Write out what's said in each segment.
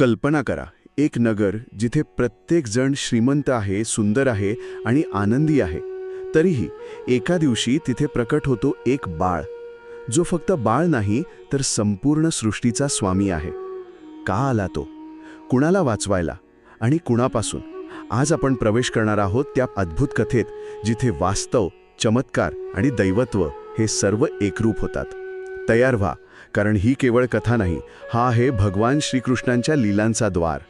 कल्पना करा. एक नगर जिथे प्रत्येक जण श्रीमंत आहे सुंदर आहे आणि आनंदी आहे. तरीही एका दिवशी तिथे प्रकट होतो एक बाळ. जो फक्त बाळ नाही तर संपूर्ण सृष्टीचा स्वामी आहे. का आला तो? कुणाला वाचवायला? आणि कुणापासून? आज आपण प्रवेश करणार आहोत त्या अद्भुत कथेत जिथे वास्तव चमत्कार आणि दैवत्व हे सर्व एकरूप होतात. तयार व्हा. कारण ही केवळ कथा नाही हा आहे भगवान श्रीकृष्णांच्या लीलांचा द्वार.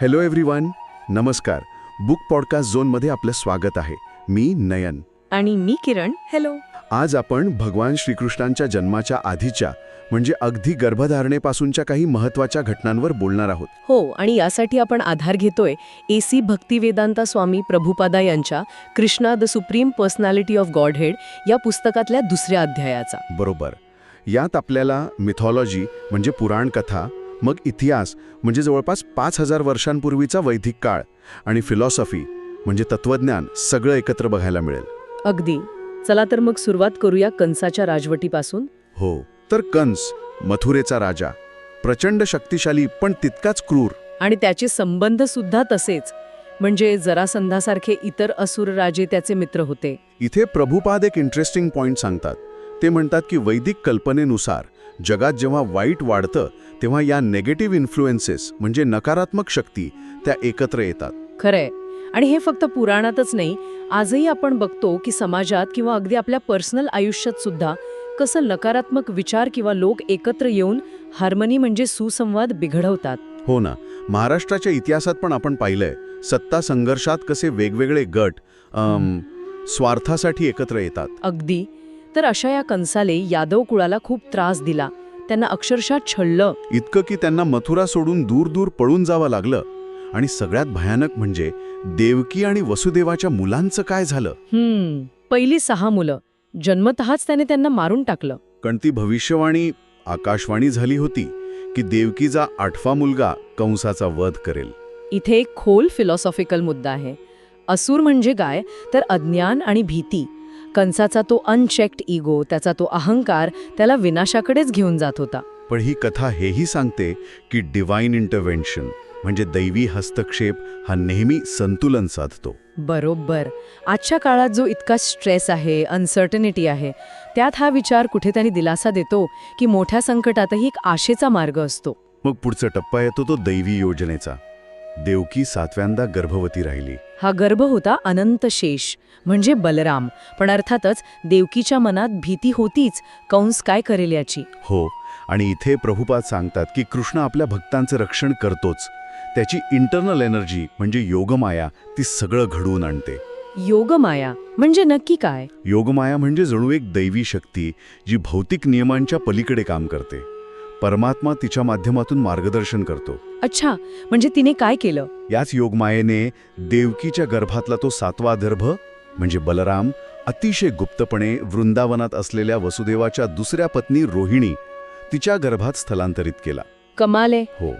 हॅलो एव्हरीवन नमस्कार. बुक पॉडकास्ट झोनमध्ये आपलं स्वागत आहे. मी नयन. आणि मी किरण. हॅलो आज आपण भगवान श्रीकृष्णांच्या जन्माच्या आधीच्या म्हणजे अगदी गर्भधारणेपासूनच्या काही महत्त्वाच्या घटनांवर बोलणार आहोत. हो आणि यासाठी आपण आधार घेतोय ए सी भक्तिवेदांता स्वामी प्रभुपादा यांच्या Krishna the supreme personality of godhead या पुस्तकातल्या दुसऱ्या अध्यायाचा. बरोबर. यात आपल्याला मिथॉलॉजी म्हणजे पुराणकथा मग इतिहास म्हणजे जवळपास पाच हजार वर्षांपूर्वीचा वैदिक काळ आणि फिलॉसॉफी म्हणजे तत्वज्ञान सगळं एकत्र बघायला मिळेल. अगदी. चला तर मग सुरुवात करूया कंसाच्या राजवटीपासून. हो तर कंस मथुरेचा राजा प्रचंड शक्तिशाली पण तितकाच क्रूर. आणि त्याचे संबंध सुद्धा तसेच. म्हणजे जरासंधासारखे इतर असुर राजे त्याचे मित्र होते. इथे प्रभुपाद एक इंटरेस्टिंग पॉइंट सांगतात. ते म्हणतात की वैदिक कल्पनेनुसार जगात जेव्हा वाईट वाढतं तेव्हा या नेगेटिव्ह इन्फ्लुएन्सेस म्हणजे नकारात्मक शक्ती त्या एकत्र येतात. खरंय. आणि हे फक्त पुराणातच नाही आजही आपण बघतो की समाजात किंवा अगदी आपल्या पर्सनल आयुष्यात सुद्धा कसं नकारात्मक विचार किंवा लोक एकत्र येऊन हार्मनी म्हणजे सुसंवाद बिघडवतात. हो ना. महाराष्ट्राच्या इतिहासात पण आपण पाहिलंय सत्ता संघर्षात कसे वेगवेगळे गट स्वार्थासाठी एकत्र येतात. अगदी. तर अशा या कंसाले यादव कुळाला खूप त्रास दिला. त्यांना अक्षरशः छळलं. इतकं की त्यांना मथुरा सोडून दूर दूर पळून जावं लागलं. आणि सगळ्यात भयानक म्हणजे देवकी आणि वसुदेवाच्या मुलांचं काय झालं? हम्म पहिली सहा मुलं. जन्मतःच त्याने त्यांना मारून टाकलं. कारण ती भविष्यवाणी आकाशवाणी झाली होती की देवकीचा आठवा मुलगा कंसाचा वध करेल. इथे एक खोल फिलॉसॉफिकल मुद्दा आहे. असुर म्हणजे काय? तर अज्ञान आणि भीती. कंसाचा तो अनचेक्ड इगो त्याचा तो अहंकार त्याला विनाशाकडेच घेऊन जात होता. पण ही कथा हेही सांगते की डिवाइन इंटरव्हेन्शन म्हणजे दैवी हस्तक्षेप हा नेहमी संतुलन साधतो. बरोबर. आजच्या काळात जो इतका स्ट्रेस आहे अनसर्टनिटी आहे त्यात हा विचार कुठेतरी दिलासा देतो की मोठ्या संकटातही एक आशेचा मार्ग असतो. मग पुढचा टप्पा येतो तो दैवी योजनेचा. देवकी सातव्यांदा गर्भवती राहिली. हा गर्भ होता अनंत शेष म्हणजे बलराम. पण अर्थातच देवकीच्या मनात भीती होतीच कंस काय करेल याची? हो आणि इथे प्रभुपाद सांगतात की कृष्ण आपल्या भक्तांचं रक्षण करतोच. त्याची इंटरनल एनर्जी म्हणजे योगमाया ती सगळं घडवून आणते. योगमाया म्हणजे नक्की काय? योगमाया म्हणजे जणू एक दैवी शक्ती जी भौतिक नियमांच्या पलीकडे काम करते. परमात्मा तिच्या माध्यमातून मार्गदर्शन करतो. अच्छा म्हणजे तिने काय केलं? याच योगमायेने देवकीच्या गर्भातला तो सातवा दर्भ म्हणजे बलराम अतिशय गुप्तपणे वृंदावनात असलेल्या वसुदेवाच्या दुसऱ्या पत्नी रोहिणी तिच्या गर्भात स्थलांतरित केला. कमाले. हो.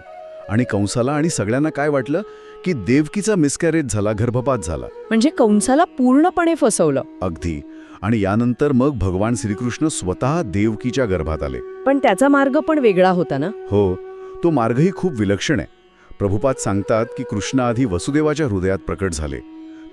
आणि कंसाला आणि सगळ्यांना काय वाटलं? की देवकीचा मिसकॅरेज झाला गर्भपात झाला. म्हणजे कंसाला पूर्णपणे फसवलं. अगदी. आणि यानंतर मग भगवान श्रीकृष्ण स्वतः देवकीच्या गर्भात आले. पण त्याचा मार्ग पण वेगळा होता ना? हो. तो मार्गही खूप विलक्षण आहे. प्रभुपाद सांगतात की कृष्ण आधी वसुदेवाच्या हृदयात प्रकट झाले.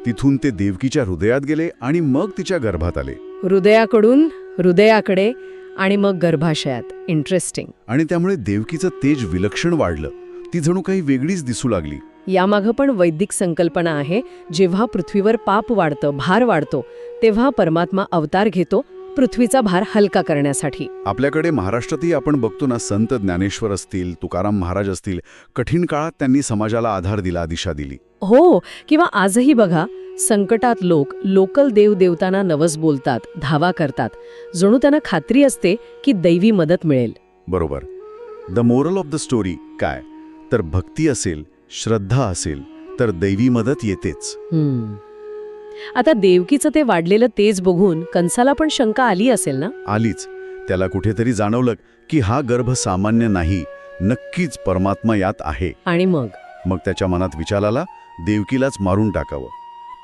तिथून ते देवकीच्या हृदयात गेले आणि मग तिच्या गर्भात आले. हृदयाकडून हृदयाकडे आणि मग गर्भाशयात. इंटरेस्टिंग आणि त्यामुळे देवकीचं तेज विलक्षण वाढलं. ती जणू काही वेगळीच दिसू लागली. यामागं पण वैदिक संकल्पना आहे जेव्हा पृथ्वीवर पाप वाढतं भार वाढतो तेव्हा परमात्मा अवतार घेतो पृथ्वीचा भार हलका करण्यासाठी. आपल्याकडे महाराष्ट्रातही आपण बघतो ना संत ज्ञानेश्वर असतील तुकाराम महाराज असतील कठीण काळात त्यांनी समाजाला आधार दिला दिशा दिली. हो किंवा आजही बघा संकटात लोक लोकल देव देवतांना नवस बोलतात धावा करतात. जणू त्यांना खात्री असते की दैवी मदत मिळेल. बरोबर. The moral of the story काय? तर भक्ती असेल श्रद्धा असेल तर दैवी मदत येतेच. आता देवकीचं ते वाढलेलं तेज बघून कंसाला पण शंका आली असेल ना? आलीच. त्याला कुठेतरी जाणवलं की हा गर्भ सामान्य नाही नक्कीच परमात्मा यात आहे. आणि मग? मग त्याच्या मनात विचार आला देवकीलाच मारून टाकावं.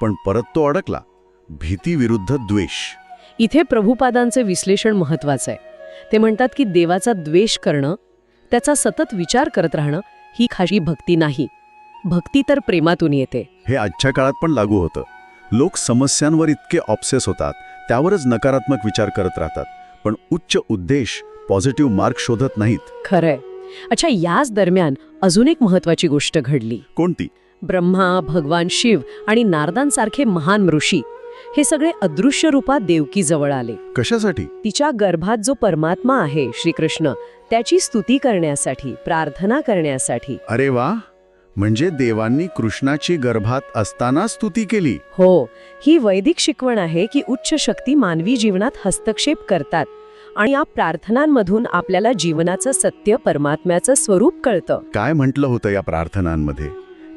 पण परत तो अडकला. भीती विरुद्ध द्वेष. इथे प्रभुपादांचे विश्लेषण महत्वाचं आहे. ते म्हणतात की देवाचा द्वेष करणं त्याचा सतत विचार करत राहणं ही खाशी भक्ती नाही. भक्ती तर प्रेमातून येते. हे आजच्या काळात पण लागू होतं. लोक समस्यांवर इतके ऑप्सेस होतात त्यावरच नकारात्मक विचार करत राहतात. पण उच्च उद्देश पॉझिटिव्ह मार्क शोधत नाहीत. खरंय. अच्छा याच दरम्यान अजून एक महत्वाची गोष्ट घडली. कोणती? ब्रह्मा भगवान शिव आणि नारदांसारखे महान ऋषी हे सगळे अदृश्य रूपात देवकीजवळ आले. कशासाठी? तिच्या गर्भात जो परमात्मा आहे श्रीकृष्ण त्याची स्तुती करण्यासाठी प्रार्थना करण्यासाठी. अरे वा! म्हणजे देवांनी कृष्णाची गर्भात असताना स्तुती केली. हो ही वैदिक शिकवण आहे की उच्च शक्ती मानवी जीवनात हस्तक्षेप करतात आणि या प्रार्थनांमधून आपल्याला जीवनाचं सत्य परमात्म्याचं स्वरूप कळतं. काय म्हटलं होतं या प्रार्थनांमध्ये?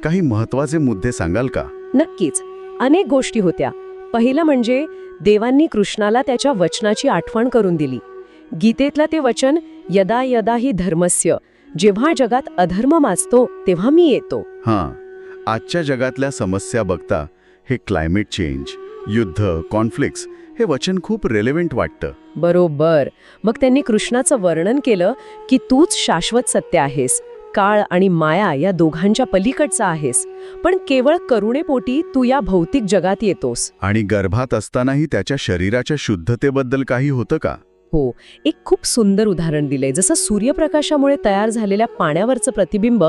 काही महत्त्वाचे मुद्दे सांगाल का? नक्कीच. अनेक गोष्टी होत्या. पहिलं म्हणजे देवांनी कृष्णाला त्याच्या वचनाची आठवण करून दिली. गीतेतलं ते वचन यदा यदा ही धर्मस्य जेव्हा जगात अधर्म माजतो तेव्हा मी येतो. हां आजच्या जगातल्या समस्या बघता हे क्लायमेट चेंज युद्ध कॉन्फ्लिक्ट्स हे वचन खूप रेलेव्हंट वाटतं. बरोबर. मग त्यांनी कृष्णाचं वर्णन केलं की तूच शाश्वत सत्य आहेस. काळ आणि माया या दोघांच्या पलीकडचा आहेस. पण केवळ करुणेपोटी तू या भौतिक जगात येतोस. आणि गर्भात असतानाही त्याच्या शरीराच्या शुद्धतेबद्दल काही होतं का? हो एक खूप सुंदर उदाहरण दिलंय. जसं सूर्यप्रकाशामुळे तयार झालेल्या पाण्यावरचं प्रतिबिंब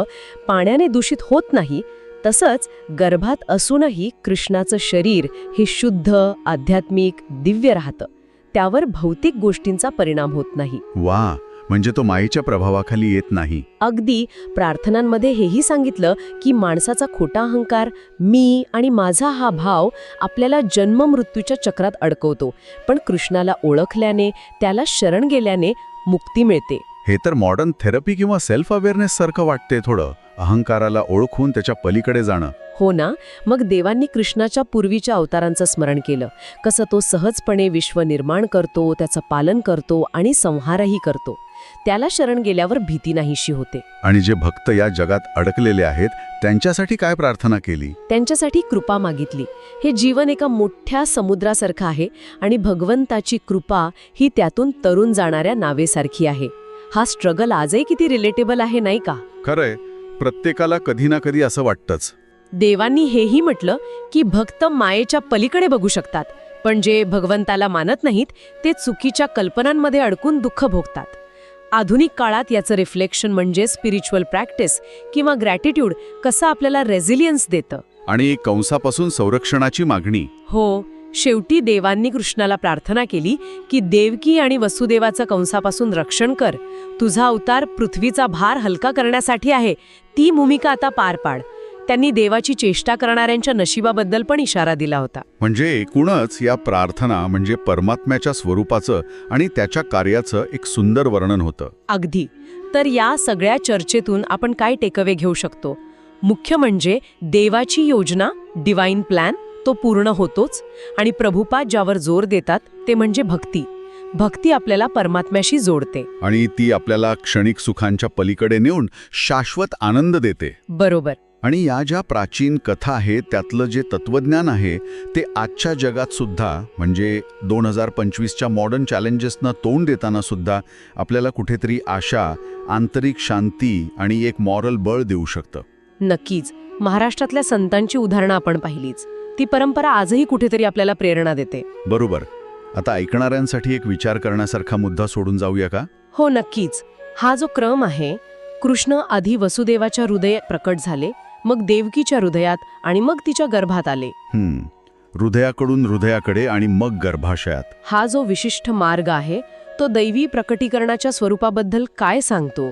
पाण्याने दूषित होत नाही तसंच गर्भात असूनही कृष्णाचं शरीर हे शुद्ध आध्यात्मिक दिव्य राहतं. त्यावर भौतिक गोष्टींचा परिणाम होत नाही. वा म्हणजे तो मायेच्या प्रभावाखाली येत नाही. अगदी प्रार्थनांमध्ये हेही सांगितलं की माणसाचा खोटा अहंकार मी आणि माझा हा भाव आपल्याला जन्म मृत्यूच्या चक्रात अडकवतो. पण कृष्णाला ओळखल्याने त्याला शरण गेल्याने मुक्ती मिळते. हे तर मॉडर्न थेरपी किंवा सेल्फ अवेअरनेस सारखं वाटते थोडं. अहंकाराला ओळखून त्याच्या पलीकडे जाणं. हो ना? मग देवांनी कृष्णाच्या पूर्वीच्या अवतारांचं स्मरण केलं. कसं तो सहजपणे विश्व निर्माण करतो त्याचं पालन करतो आणि संहारही करतो. त्याला शरण गेल्यावर भीती नाहीशी होते. आणि जे भक्त या जगात अडकलेले आहेत त्यांच्यासाठी काय प्रार्थना केली? त्यांच्यासाठी कृपा मागितली. हे जीवन एका मोठ्या समुद्रासारखं आहे आणि भगवंताची कृपा ही त्यातून तरुण जाणाऱ्या नावेसारखी आहे. हा स्ट्रगल आजही किती रिलेटेबल आहे नाही का? खरंय. प्रत्येकाला कधी ना कधी असं वाटतंच. देवांनी हेही म्हटलं की भक्त मायेच्या पलीकडे बघू शकतात पण जे भगवंताला मानत नाहीत ते चुकीच्या कल्पनांमध्ये अडकून दुःख भोगतात. आधुनिक काळात याचं रिफ्लेक्शन म्हणजे स्पिरिच्युअल प्रॅक्टिस किंवा ग्रॅटिट्यूड कसं आपल्याला रेझिलियन्स देतं. आणि कंसापासून संरक्षणाची मागणी. हो शेवटी देवांनी कृष्णाला प्रार्थना केली की देवकी आणि वसुदेवाचं कंसापासून रक्षण कर. तुझा अवतार पृथ्वीचा भार हलका करण्यासाठी आहे. ती भूमिका आता पार पाड. त्यांनी देवाची चेष्टा करणाऱ्यांच्या नशिबाबद्दल पण इशारा दिला होता. म्हणजे एकूणच या प्रार्थना म्हणजे परमात्म्याच्या स्वरूपाचं आणि त्याच्या कार्याचं एक सुंदर वर्णन होतं. अगदी. तर या सगळ्या चर्चेतून आपण काय टेकअवे घेऊ शकतो? मुख्य म्हणजे देवाची योजना डिवाइन प्लॅन तो पूर्ण होतोच आणि प्रभुपाद ज्यावर जोर देतात ते म्हणजे भक्ती. भक्ती आपल्याला परमात्म्याशी जोडते. आणि ती आपल्याला क्षणिक सुखांच्या पलीकडे नेऊन शाश्वत आनंद देते. बरोबर. आणि या ज्या प्राचीन कथा आहेत त्यातलं जे तत्वज्ञान आहे ते आजच्या जगात सुद्धा म्हणजे दोन हजार पंचवीसच्या मॉडर्न चॅलेंजेसना तोंड देताना सुद्धा आपल्याला कुठेतरी आशा आंतरिक शांती आणि एक मॉरल बळ देऊ शकतं. नक्कीच. महाराष्ट्रातल्या संतांची उदाहरणं आपण पाहिलीच. ती परंपरा आजही कुठेतरी आपल्याला प्रेरणा देते. बरोबर. आता ऐकणाऱ्यांसाठी एक विचार करण्यासारखा मुद्दा सोडून जाऊया का? हो नक्कीच. हा जो क्रम आहे कृष्ण आधी वसुदेवाच्या हृदयात प्रकट झाले मग देवकीच्या हृदयात आणि मग तिच्या गर्भात आले. हृदयाकडून हृदयाकडे आणि मग गर्भाशयात. हा जो विशिष्ट मार्ग आहे तो दैवी प्रकटीकरणाच्या स्वरूपाबद्दल काय सांगतो?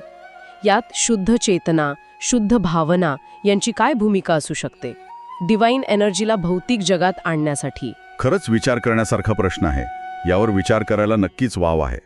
यात शुद्ध चेतना शुद्ध भावना यांची काय भूमिका असू शकते? डिवाइन एनर्जीला भौतिक जगात आणण्यासाठी. खरंच विचार करण्यासारखा प्रश्न आहे. यावर विचार करायला नक्कीच वाव आहे.